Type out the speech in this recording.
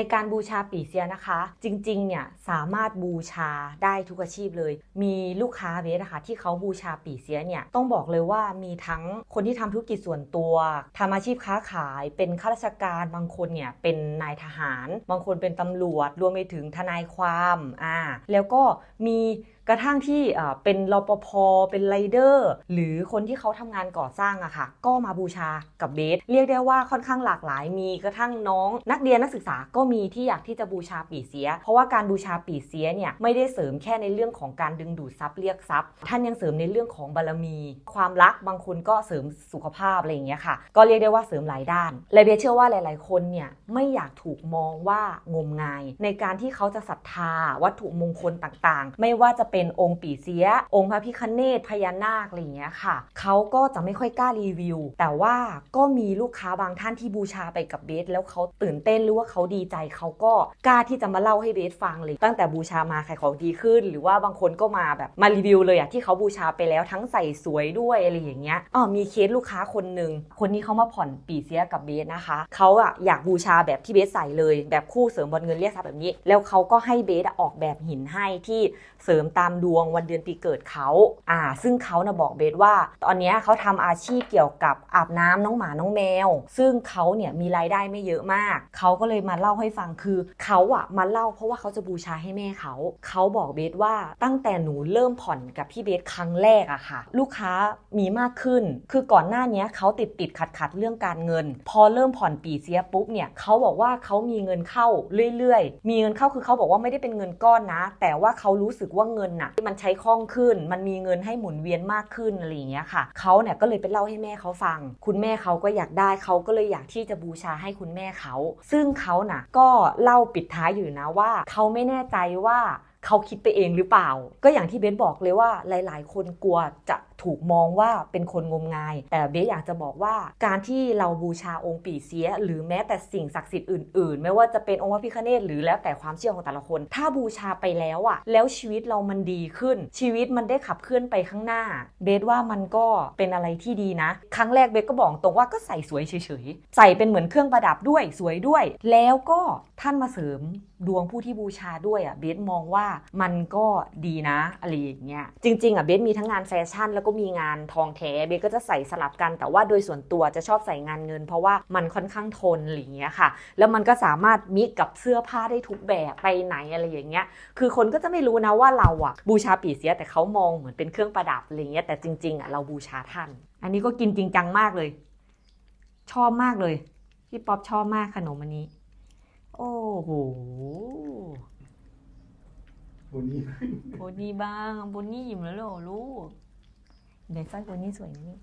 ในการบูชาปีเซียนะคะ จริงๆเนี่ยสามารถบูชาได้ทุกอาชีพเลย มีลูกค้าเบสนะคะ ที่เขาบูชาปีเซียเนี่ยต้องบอกเลยว่ามีทั้งคนที่ทำธุรกิจส่วนตัวทำอาชีพค้าขาย เป็นข้าราชการบางคนเนี่ยเป็นนายทหาร บางคนเป็นตำรวจ รวมไปถึงทนายความอ่าแล้วก็มี กระทั่งที่เป็นรปภเป็นไรเดอร์ หรือคนที่เขาทำงานก่อสร้างอะค่ะ ก็มาบูชากับเบส เรียกได้ว่าค่อนข้างหลากหลาย มีกระทั่งน้องนักเรียนนักศึกษาก็มีที่อยากที่จะบูชาปีเสีย เพราะว่าการบูชาปีเสียเนี่ยไม่ได้เสริมแค่ในเรื่องของการดึงดูดทรัพย์เรียกทรัพย์ ท่านยังเสริมในเรื่องของบารมี ความรักบางคนก็เสริมสุขภาพอะไรอย่างเงี้ยค่ะ ก็เรียกได้ว่าเสริมหลายด้านและเบสเชื่อว่าหลาย ๆ คนเนี่ยไม่อยากถูกมองว่างมงาย ในการที่เขาจะศรัทธาวัตถุมงคลต่างๆ ไม่ว่าจะเป็นองค์ปีเสีย องค์พระพิคเนตพญานาคอะไรอย่างเงี้ยค่ะเขาก็จะไม่ค่อยกล้ารีวิว แต่ว่าก็มีลูกค้าบางท่านที่บูชาไปกับเบส แล้วเขาตื่นเต้นหรือว่าเขาดีใจเขาก็กล้าที่จะมาเล่าให้เบสฟังเลย ตั้งแต่บูชามาขายของดีขึ้น หรือว่าบางคนก็มาแบบมารีวิวเลยอะที่เขาบูชาไปแล้วทั้งใส่สวยด้วยอะไรอย่างเงี้ยอ๋อมีเคสลูกค้าคนหนึ่งคนนี้เขามาผ่อนปีเสียกับเบสนะคะเขาอะอยากบูชาแบบที่เบสใส่เลย แบบคู่เสริมบอลเงินเรียกทรัพย์แบบนี้ แล้วเขาก็ให้เบสออกแบบหินให้ที่เสริมตามดวงวันเดือนปีเกิดเขาอ่า ซึ่งเขานะบอกเบสว่า ตอนนี้เขาทำอาชีพเกี่ยวกับอาบน้ำน้องหมาน้องแมว ซึ่งเขาเนี่ยมีรายได้ไม่เยอะมาก เขาก็เลยมาเล่าให้ฟังคือเขาอะมาเล่าเพราะว่าเขาจะบูชาให้แม่เขาเขาบอกเบสว่าตั้งแต่หนูเริ่มผ่อนกับพี่เบสครั้งแรกอะค่ะ ลูกค้ามีมากขึ้น คือก่อนหน้านี้เขาติดติดขัดขัดเรื่องการเงิน พอเริ่มผ่อนปีเสียปุ๊บเนี่ยเขาบอกว่าเขามีเงินเข้าเรื่อยๆ มีเงินเข้าคือเขาบอกว่าไม่ได้เป็นเงินก้อนนะ แต่ว่าเขารู้สึกว่าเงินน่ะมันใช้คล่องขึ้น มันมีเงินให้หมุนเวียนมากขึ้นอะไรอย่างเงี้ยค่ะเขาเนี่ยก็เลยไปเล่าให้แม่เขาฟัง คุณแม่เขาก็อยากได้เขาก็เลยอยากที่จะบูชาให้คุณแม่เขา ซึ่งเขาน่ะก็เล่าปิดท้ายอยู่นะว่าเขาไม่แน่ใจว่า เขาคิดไปเองหรือเปล่า ก็อย่างที่เบสบอกเลยว่าหลาย ๆ คนกลัวจะถูกมองว่าเป็นคนงมงาย แต่เบสอยากจะบอกว่าการที่เราบูชาองค์ปีเสีย หรือแม้แต่สิ่งศักดิ์สิทธิ์อื่น ๆ ไม่ว่าจะเป็นองค์พระพิฆเนศหรือแล้วแต่ความเชื่อของแต่ละคน ถ้าบูชาไปแล้วอะแล้วชีวิตเรามันดีขึ้น ชีวิตมันได้ขับเคลื่อนไปข้างหน้า เบสว่ามันก็เป็นอะไรที่ดีนะ ครั้งแรกเบสก็บอกตรงว่าก็ใส่สวยเฉยๆใส่เป็นเหมือนเครื่องประดับด้วยสวยด้วย แล้วก็ท่านมาเสริม ดวงผู้ที่บูชาด้วยอะเบสมองว่ามันก็ดีนะอะไรอย่างเงี้ยจริงๆอะเบสมีทั้งงานแฟชั่น แล้วก็มีงานทองแท้เบสก็จะใส่สลับกันแต่ว่าโดยส่วนตัวจะชอบใส่งานเงิน เพราะว่ามันค่อนข้างทนอะไรอย่างเงี้ยค่ะ แล้วมันก็สามารถมิกกับเสื้อผ้าได้ทุกแบบไปไหนอะไรอย่างเงี้ยคือคนก็จะไม่รู้นะว่าเราอะบูชาปีเสียแต่เขามองเหมือนเป็นเครื่องประดับอะไรเงี้ยแต่จริงๆอะเราบูชาท่าน อันนี้ก็กินจริงจังมากเลย ชอบมากเลยพี่ป๊อปชอบมากขนมอันนี้ โอ้โหบนนี้โบนี่บ้างโบนี่ยิ้มแล้วเหรอลูกเด็กสร้อยโบนี่สวยนะนี่